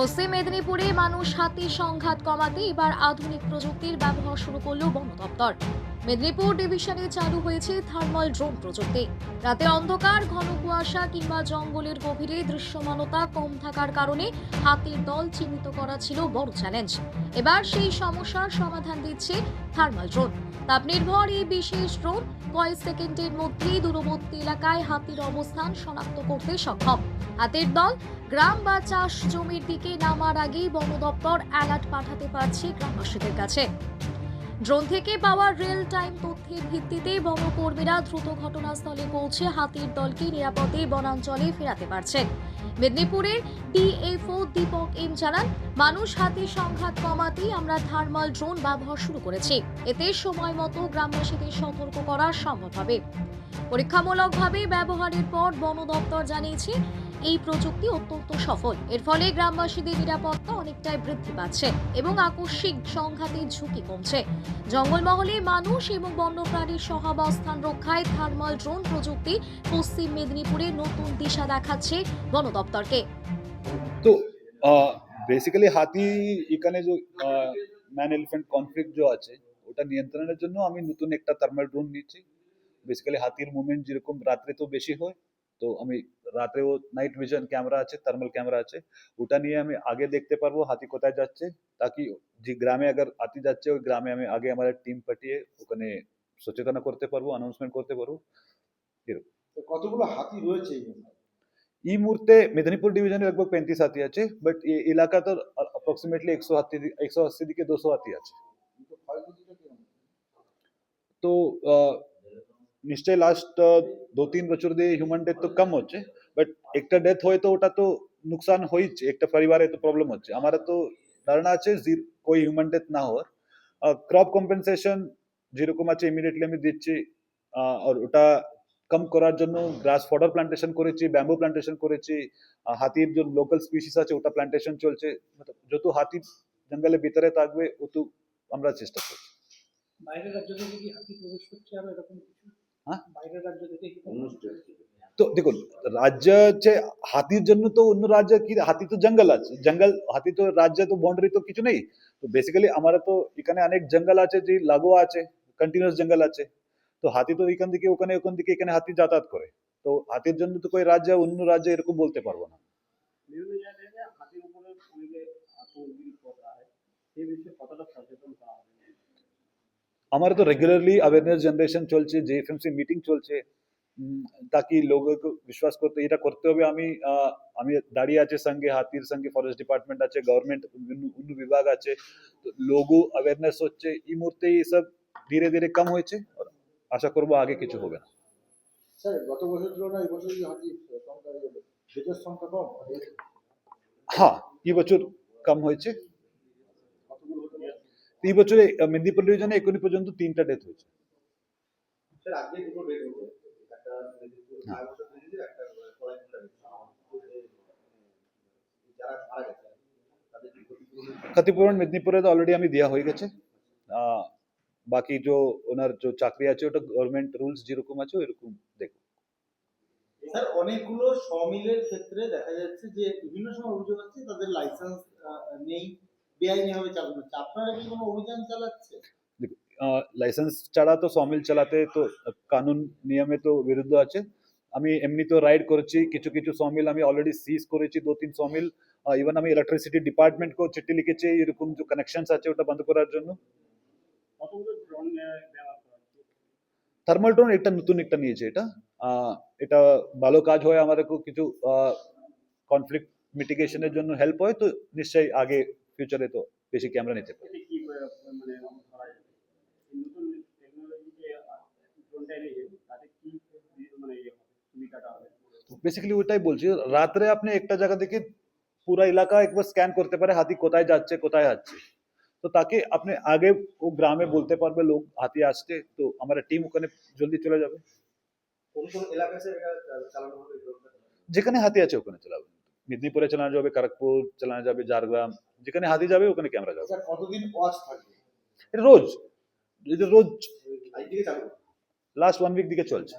পশ্চিম মেদিনীপুরে মানুষ হাতি সংঘাত কমাতে এবার আধুনিক প্রযুক্তির ব্যবহার শুরু করল বন দপ্তর। মেদিনীপুর ডিভিশনে চালু হয়েছে থার্মাল ড্রোন প্রযুক্তি। রাতে অন্ধকার, ঘন কুয়াশা কিংবা জঙ্গলের গভীরে দৃশ্যমানতা কম থাকার কারণে হাতির দল চিহ্নিত করা ছিল বড় চ্যালেঞ্জ। এবার সেই সমস্যার সমাধান দিচ্ছে থার্মাল ড্রোন। তাপ নির্ভর এই বিশেষ ড্রোন কয়েক সেকেন্ডের মধ্যেই দূরবর্তী এলাকায় হাতির অবস্থান শনাক্ত করতে সক্ষম। হাতের দল গ্রাম বা চাষ জমির দিকে নামার আগেই বন দপ্তর অ্যালার্ট পাঠাতে পারছে গ্রামবাসীদের কাছে। ড্রোন থেকে পাওয়া রিয়েল টাইম তথ্যের ভিত্তিতে বনকর্মীরা দ্রুত ঘটনাস্থলে পৌঁছে হাতির দলকে নিরাপদে বনাঞ্চলে ফেরাতে পারছেন। মেদিনীপুরের ডিএফও দীপক এম জানান, মানুষ হাতির সংঘাত কমাতেই আমরা থার্মাল ড্রোন ব্যবহার শুরু করেছি। এতে সময় মতো গ্রামবাসীদের সতর্ক করা সম্ভব হবে। পরীক্ষামূলকভাবে ব্যবহারের পর বন দপ্তর জানিয়েছে এই প্রযুক্তি অত্যন্ত সফল। এর ফলে গ্রামবাসীদের নিরাপত্তা অনেকটাই বৃদ্ধি পাচ্ছে এবং আকস্মিক সংঘাতের ঝুঁকি কমছে। জঙ্গলমহলে মানুষ এবং বন্যপ্রাণীর সহাবস্থান রক্ষায় থার্মাল ড্রোন প্রযুক্তি পশ্চিম মেদিনীপুরে নতুন দিশা দেখাচ্ছে বন দপ্তরকে তো বেসিক্যালি হাতি এখানে যে ম্যান এলিফ্যান্ট কনফ্লিক্ট যে আছে, ওটা নিয়ন্ত্রণের জন্য আমি নতুন একটা থার্মাল ড্রোন নিচ্ছি। বেসিক্যালি হাতির মুভমেন্ট যেরকম রাত্রে তো বেশি হয়, তো আমি রাত্রেও নাইট ভিশন ক্যামেরা আছে থার্মাল ক্যামেরা আছে ওটা নিয়ে আমি আগে দেখতে পারবো হাতি কোথায় যাচ্ছে তাকি যে গ্রামে আগার হাতি যাচ্ছে ওই গ্রামে আমি আগে আমার টিম পাঠিয়ে ওখানে সচেতনা করতে পারবো অ্যানাউন্সমেন্ট করতে পারবো তো কতগুলো হাতি রয়েছে এই জন্য এই মুহূর্তে মেদিনীপুর ডিভিশনে लगभग पैंतीस হাতি আছে বাট এই এলাকা তো অ্যাপ্রক্সিমেটলি একশো হাতি একশো আশি দিকে দুশো হাতি আছে কিন্তু ক্ষয়ক্ষতিটা কেমন তো আহ, নিশ্চয়ই লাস্ট দু তিন বছর দিয়ে হিউম্যান একটা ডেথ হয় তো ওটা তো নুকসান হয়েছে একটা পরিবারে তো প্রবলেম হচ্ছে। আমার তো ধারণা আছে যে হিউম্যান ডেথ না হওয়ার। ক্রপ কম্পেনসেশন যেরকম আছে ইমিডিয়েটলি আমি দিচ্ছি আর ওটা কম করার জন্য গ্রাস ফডার প্লান্টেশন করেছি ব্যাম্বু প্লান্টেশন করেছি হাতির যে লোকাল স্পিসিস আছে ওটা প্লান্টেশন চলছে। যত হাতি জঙ্গলের ভিতরে থাকবে অত আমরা চেষ্টা করছি। বাইরের রাজ্য থেকে কি হাতি প্রবেশ করছে আর এরকম কিছু? হ্যাঁ? বাইরের রাজ্য থেকে কি তো দেখুন রাজ্য হচ্ছে হাতির জন্য তো অন্য রাজ্য কি হাতি তো জঙ্গল আছে জঙ্গল হাতি তো রাজ্যে তো বাউন্ডারি তো কিছু নেই তো বেসিক্যালি আমার তো এখানে অনেক জঙ্গল আছে যে লাগোয়া আছে কন্টিনিউয়াস জঙ্গল আছে তো হাতি তো এখান থেকে ওখানে ওখান থেকে এখানে হাতি যাতায়াত করে তো হাতির জন্য তো কই রাজ্য অন্য রাজ্য এরকম বলতে পারবো না বিভিন্ন জায়গায় হাতির উপরে অনেকে আতঙ্কিত করা হয় সেই বিষয়ে কতটা সচেতন করা হবে हमारे तो रेगुलरली अवेयरनेस जनरेशन চলছে জেএফএমসি মিটিং চলছে উম, তাকি লোককে বিশ্বাস করতে এটা করতে হবে আমি আহ, আমি দাঁড়িয়ে আছে সঙ্গে হাতির সঙ্গে ফরেস্ট ডিপার্টমেন্ট আছে গভর্নমেন্ট অন্য বিভাগ আছে তো লোগো অ্যাওয়ারনেস হচ্ছে এই মুহূর্তে এসব ধীরে ধীরে কম হয়েছে আর আশা করব আগে কিছু হবে না স্যার গত বছর তুলনায় এই বছর কি হাতি সংখ্যা ডেথের সংখ্যা কম হ্যাঁ এই বছর কম হয়েছে কতগুলো হতে পারে এই বছরে আহ, মেদিনীপুর ডিভিশনে এখনই পর্যন্ত তিনটা ডেথ হয়েছে স্যার আজকে দুটো ডেট হলো। একটা মেদিনীপুর হ্যাঁ। বছর দিয়েছে একটা যারা মারা গেছে ক্ষতিপূরণ মেদিনীপুরে তো অলরেডি আমি দেওয়া হয়ে গেছে। বাকি যে ওনার যে চাকরি আছে ওটা গভর্নমেন্ট রুলস যেরকম আছে ওইরকম দেখো স্যার অনেকগুলো সমিলের ক্ষেত্রে দেখা যাচ্ছে যে বিভিন্ন সময় অভিযোগ আছে তাদের লাইসেন্স নেই বেআইনি ভাবে চালানো হচ্ছে। আপনারা কি কোনো অভিযান চালাচ্ছে লাইসেন্স ছাড়া তো সমিল চালাতে তো, কানুন নিয়মে তো বিরুদ্ধ আছে। আমি এমনি তো রাইড করেছি, কিছু কিছু সমিল আমি অলরেডি সিজ করেছি, দু, তিন সমিল। ইভেন আমি ইলেকট্রিসিটি ডিপার্টমেন্টকেও চিঠি লিখেছি, এরকম যে কানেকশনস আছে ওটা বন্ধ করার জন্য। থার্মাল ড্রোন একটা নতুন একটা নিয়েছে এটা। এটা ভালো কাজ হয় আমাদের কিছু কনফ্লিক্ট মিটিগেশনের জন্য হেল্প হয়, তো নিশ্চয়ই আগে ফিউচারে তো বেশি ক্যামেরা নিতে পারে। বেসিক্যালি ওটাই বলছি রাত্রে আপনি একটা জায়গা থেকে পুরো এলাকা একবার স্ক্যান করতে পারে হাতি কোথায় যাচ্ছে কোথায় যাচ্ছে তো তাকে আপনি আগে ও গ্রামে বলতে পারবে লোক হাতি আসছে তো আমার টিম ওখানে জলদি চলে যাবে। কোন কোন এলাকায় স্যার এটা চালানো হবে এই ড্রোনটা? যেখানে হাতি আছে ওখানে চালাবে। মেদিনীপুরে চালানো যাবে খড়গপুর চালানো যাবে ঝাড়গ্রাম যেখানে হাতি যাবে ওখানে ক্যামেরা যাবে। স্যার কতদিন ওয়াচ থাকবে? এটা রোজ। এটা রোজ লাস্ট ওয়ান উইক দিকে চলছে।